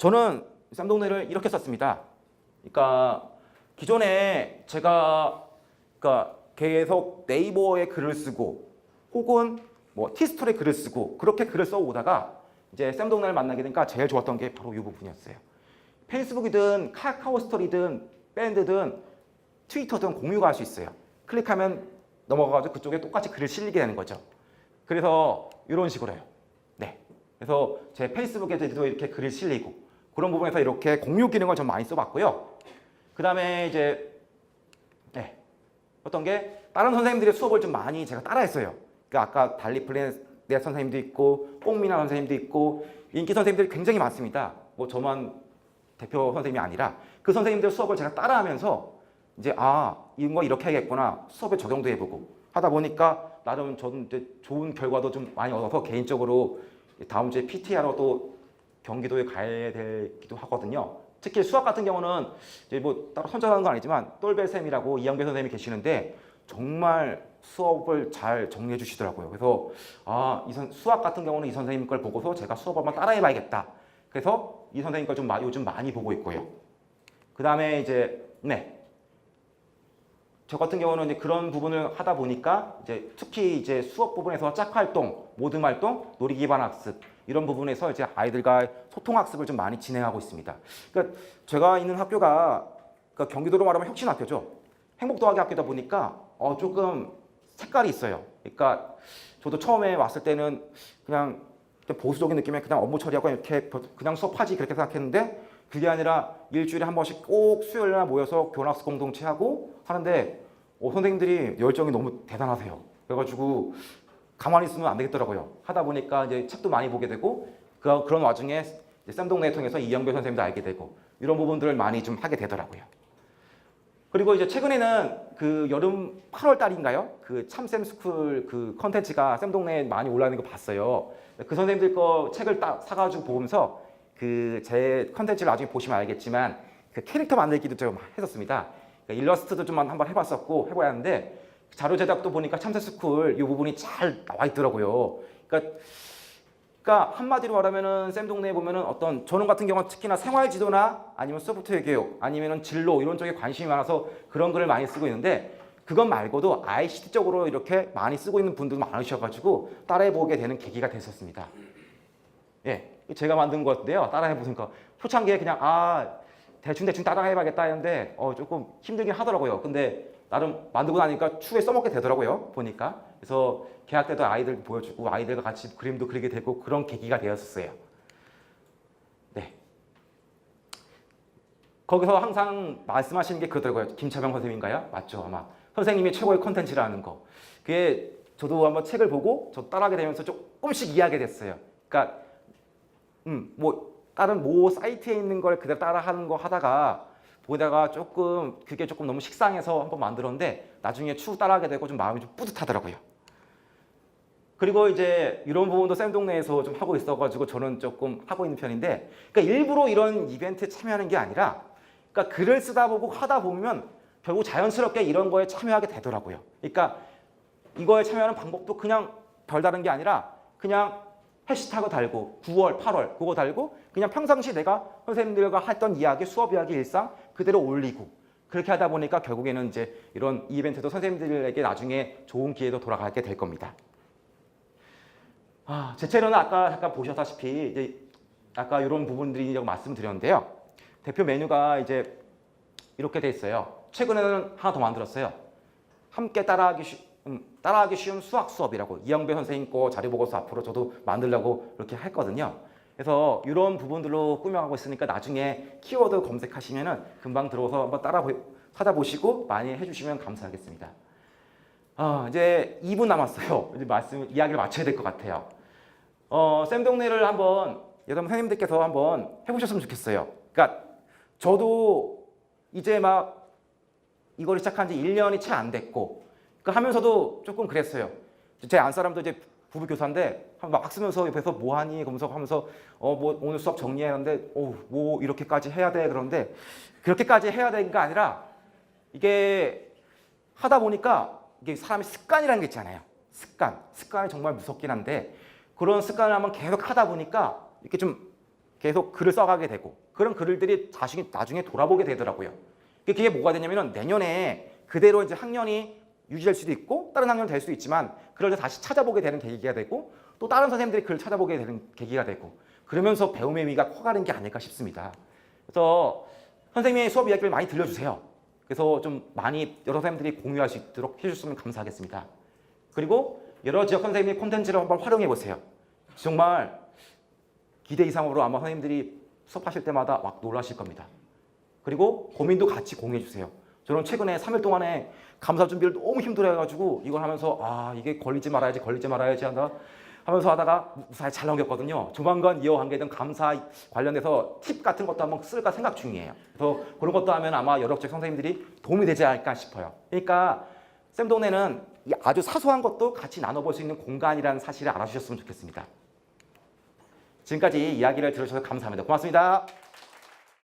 저는 쌈동네를 이렇게 썼습니다. 그러니까 기존에 제가 그러니까 계속 네이버에 글을 쓰고 혹은 뭐 티스토리에 글을 쓰고 그렇게 글을 써오다가 이제 쌈동네를 만나게 되니까 제일 좋았던 게 바로 이 부분이었어요. 페이스북이든 카카오 스토리든 밴드든 트위터든 공유가 할 수 있어요. 클릭하면 넘어가가지고 그쪽에 똑같이 글을 실리게 되는 거죠. 그래서 이런 식으로 해요. 네. 그래서 제 페이스북에도 이렇게 글을 실리고 그런 부분에서 이렇게 공유 기능을 좀 많이 써봤고요. 그 다음에 이제 네. 어떤 게 다른 선생님들의 수업을 좀 많이 제가 따라했어요. 그러니까 아까 달리 플랜 내 선생님도 있고 뽕미나 선생님도 있고 인기 선생님들이 굉장히 많습니다. 뭐 저만 대표 선생님이 아니라 그 선생님들 수업을 제가 따라하면서 이제 아 이런 거 이렇게 해야겠구나 수업에 적용도 해보고 하다 보니까 나름 좋은 결과도 좀 많이 얻어서 개인적으로 다음 주에 PT하러 또 경기도에 가야 되기도 하거든요. 특히 수학 같은 경우는 이제 뭐 따로 선전하는 건 아니지만 똘벨 쌤이라고 이영배 선생님이 계시는데 정말 수업을 잘 정리해 주시더라고요. 그래서 아, 이 선, 수학 같은 경우는 이 선생님 걸 보고서 제가 수업 한번 따라해 봐야겠다. 그래서 이 선생님 걸 좀 요즘 많이 보고 있고요. 그 다음에 이제 네. 저 같은 경우는 이제 그런 부분을 하다 보니까 이제 특히 이제 수업 부분에서 짝 활동, 모듬 활동, 놀이 기반 학습 이런 부분에서 이제 아이들과 소통 학습을 좀 많이 진행하고 있습니다. 그러니까 제가 있는 학교가 그러니까 경기도로 말하면 혁신학교죠. 행복도하게 학교다 보니까 어 조금 색깔이 있어요. 그러니까 저도 처음에 왔을 때는 그냥 좀 보수적인 느낌의 그냥 업무 처리하고 이렇게 그냥 수업하지 그렇게 생각했는데 그게 아니라 일주일에 한 번씩 꼭 수요일 날 모여서 교환학습 공동체 하고 하는데 어, 선생님들이 열정이 너무 대단하세요. 그래가지고 가만히 있으면 안 되겠더라고요. 하다 보니까 이제 책도 많이 보게 되고 그, 그런 와중에 쌈동네 통해서 이영배 선생님도 알게 되고 이런 부분들을 많이 좀 하게 되더라고요. 그리고 이제 최근에는 그 여름 8월 달인가요? 그 참쌤 스쿨 그 컨텐츠가 쌤동네에 많이 올라오는 거 봤어요. 그 선생님들 거 책을 딱 사가지고 보면서 그 제 컨텐츠를 나중에 보시면 알겠지만 그 캐릭터 만들기도 좀 했었습니다. 그러니까 일러스트도 좀 한번 해봤었고 해봐야 하는데 자료 제작도 보니까 참새 스쿨 이 부분이 잘 나와 있더라고요. 그러니까 그러니까 한마디로 말하면은 쌤 동네에 보면은 어떤 저는 같은 경우는 특히나 생활 지도나 아니면 소프트웨어 교육 아니면은 진로 이런 쪽에 관심이 많아서 그런 글을 많이 쓰고 있는데 그것 말고도 ICT 쪽으로 이렇게 많이 쓰고 있는 분들도 많으셔가지고 따라해 보게 되는 계기가 됐었습니다. 예, 제가 만든 건데요. 따라해 보니까 초창기에 그냥 아 대충 대충 따라해봐야겠다 했는데 어 조금 힘들긴 하더라고요. 근데 나름 만들고 나니까 추후에 써먹게 되더라고요. 보니까 그래서 계약 때도 아이들 보여주고 아이들과 같이 그림도 그리게 되고 그런 계기가 되었었어요. 네. 거기서 항상 말씀하시는 게 그러더라고요. 김차병 선생님인가요? 맞죠, 아마 선생님이 최고의 컨텐츠라는 거. 그게 저도 한번 책을 보고 저 따라하게 되면서 조금씩 이해하게 됐어요. 그러니까 음, 뭐 다른 모 사이트에 있는 걸 그대로 따라하는 거 하다가 보다가 조금 그게 조금 너무 식상해서 한번 만들었는데 나중에 추후 따라하게 되고 좀 마음이 좀 뿌듯하더라고요. 그리고 이제 이런 부분도 쌤 동네에서 좀 하고 있어가지고 저는 조금 하고 있는 편인데, 그러니까 일부러 이런 이벤트에 참여하는 게 아니라, 그러니까 글을 쓰다 보고 하다 보면 결국 자연스럽게 이런 거에 참여하게 되더라고요. 그러니까 이거에 참여하는 방법도 그냥 별다른 게 아니라 그냥 해시태그 달고 9월, 8월 그거 달고 그냥 평상시 내가 선생님들과 했던 이야기, 수업 이야기, 일상 그대로 올리고 그렇게 하다 보니까 결국에는 이제 이런 이벤트도 선생님들에게 나중에 좋은 기회도 돌아가게 될 겁니다. 아, 제 채널은 아까 잠깐 보셨다시피 이제 아까 이런 부분들이 말씀드렸는데요. 대표 메뉴가 이제 이렇게 돼 있어요. 최근에는 하나 더 만들었어요. 함께 따라하기 쉬, 음, 따라하기 쉬운 수학 수업이라고 이영배 선생님 거 자료 보고서 앞으로 저도 만들려고 이렇게 했거든요. 그래서 이런 부분들로 꾸며가고 있으니까 나중에 키워드 검색하시면은 금방 들어오서 한번 따라 찾아보시고 많이 해주시면 감사하겠습니다. 아, 이제 2분 남았어요. 이제 말씀 이야기를 마쳐야 될 것 같아요. 어, 쌤 동네를 한번 여러분 선생님들께서 한번 해보셨으면 좋겠어요. 그러니까 저도 이제 막 이걸 시작한 지 1년이 채 안 됐고 그 하면서도 조금 그랬어요. 제 안 사람도 이제 부부 교사인데 막 쓰면서 옆에서 뭐 하니 그러면서 하면서 어 뭐 오늘 수업 정리해야 하는데 어뭐 이렇게까지 해야 돼 그런데 그렇게까지 해야 되는 게 아니라 이게 하다 보니까 이게 사람의 습관이라는 게 있잖아요. 습관. 습관이 정말 무섭긴 한데 그런 습관을 한번 계속 하다 보니까 이렇게 좀 계속 글을 써가게 되고 그런 글들이 자신이 나중에 돌아보게 되더라고요. 그게 뭐가 되냐면은 내년에 그대로 이제 학년이 유지될 수도 있고 다른 학년 될 수도 있지만 그걸 다시 찾아보게 되는 계기가 되고 또 다른 선생님들이 글을 찾아보게 되는 계기가 되고 그러면서 배움의 의미가 커가는 게 아닐까 싶습니다. 그래서 선생님의 수업 이야기를 많이 들려주세요. 그래서 좀 많이 여러 선생님들이 공유할 수 있도록 해주셨으면 감사하겠습니다. 그리고 여러 지역 선생님의 콘텐츠를 한번 활용해 보세요. 정말 기대 이상으로 아마 선생님들이 수업하실 때마다 막 놀라실 겁니다. 그리고 고민도 같이 공유해 주세요. 저는 최근에 3일 동안에 감사 준비를 너무 힘들어해가지고 이걸 하면서 아 이게 걸리지 말아야지 걸리지 말아야지 한다 하면서 하다가 무사히 잘 넘겼거든요. 조만간 이어가게 된 감사 관련해서 팁 같은 것도 한번 쓸까 생각 중이에요. 그래서 그런 것도 하면 아마 여러 쪽 선생님들이 도움이 되지 않을까 싶어요. 그러니까 쌤동네는 이 아주 사소한 것도 같이 나눠볼 수 있는 공간이라는 사실을 알아주셨으면 좋겠습니다. 지금까지 이야기를 들어주셔서 감사합니다. 고맙습니다.